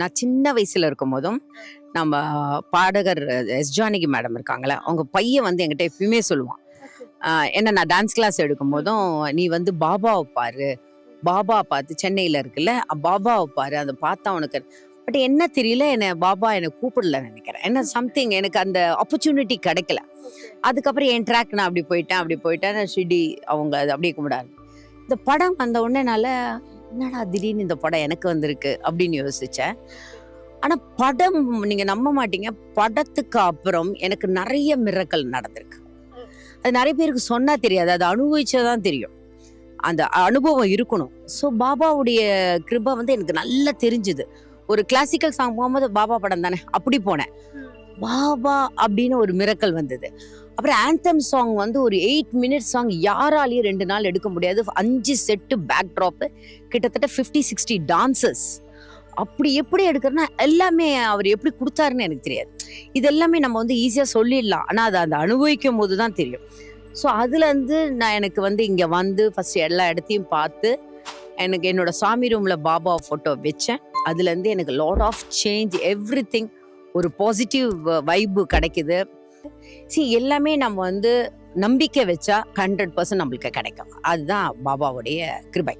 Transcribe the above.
நான் சின்ன வயசுல இருக்கும் போதும் நம்ம பாடகர் எஸ் ஜானகி மேடம் இருக்காங்களே அவங்க பையன் வந்து என்கிட்ட எப்பயுமே சொல்லுவான். என்ன நான் டான்ஸ் கிளாஸ் எடுக்கும் போதும் நீ வந்து பாபாவை பாரு. பாபா பார்த்து சென்னையில இருக்குல்ல பாபாவை பாரு அதை பார்த்தா உனக்கு பட் என்ன தெரியல என்ன பாபா என்னை கூப்பிடல நினைக்கிறேன். என்ன சம்திங் எனக்கு அந்த ஆப்பர்ச்சுனிட்டி கிடைக்கல. அதுக்கப்புறம் என் ட்ராக் நான் அப்படி போயிட்டேன் அப்படி போயிட்டேன் ஷிடி அவங்க அது அப்படியே கும்பிடாரு இந்த படம் வந்த உடனேனால என்னடா திடீர்னு இந்த படம் எனக்கு வந்திருக்கு அப்படின்னு யோசிச்சேன். ஆனால் படம் நீங்கள் நம்ப மாட்டீங்க. படத்துக்கு அப்புறம் எனக்கு நிறைய மிரக்கல் நடந்திருக்கு. அது நிறைய பேருக்கு சொன்னால் தெரியாது. அது அனுபவிச்சாதான் தெரியும். அந்த அனுபவம் இருக்கணும். ஸோ பாபாவுடைய கிருபை வந்து எனக்கு நல்லா தெரிஞ்சுது. ஒரு கிளாசிக்கல் சாங் போகும்போது பாபா படம் தானே அப்படி போனேன். பாபா அப்படின்னு ஒரு மிரக்கல் வந்தது. அப்புறம் ஆந்தம் சாங் வந்து ஒரு எயிட் மினிட் சாங் யாராலையும் ரெண்டு நாள் எடுக்க முடியாது. அஞ்சு செட்டு பேக் ட்ராப்பு கிட்டத்தட்ட ஃபிஃப்டி சிக்ஸ்டி டான்சஸ் அப்படி எப்படி எடுக்கிறேன்னா எல்லாமே அவர் எப்படி கொடுத்தாருன்னு எனக்கு தெரியாது. இது எல்லாமே நம்ம வந்து ஈஸியாக சொல்லிடலாம். ஆனால் அதை அந்த அனுபவிக்கும் போது தான் தெரியும். ஸோ அதுலேருந்து நான் எனக்கு வந்து இங்கே வந்து ஃபஸ்ட் எல்லா இடத்தையும் பார்த்து எனக்கு என்னோட சாமி ரூமில் பாபா ஃபோட்டோ வச்சேன். அதுலேருந்து எனக்கு lot of change everything ஒரு பாசிட்டிவ் வைப்பு கிடைக்குது. சி எல்லாமே நம்ம வந்து நம்பிக்கை வச்சா ஹண்ட்ரட் பர்சன்ட் நம்மளுக்கு கிடைக்கும். அதுதான் பாபாவுடைய கிருபை.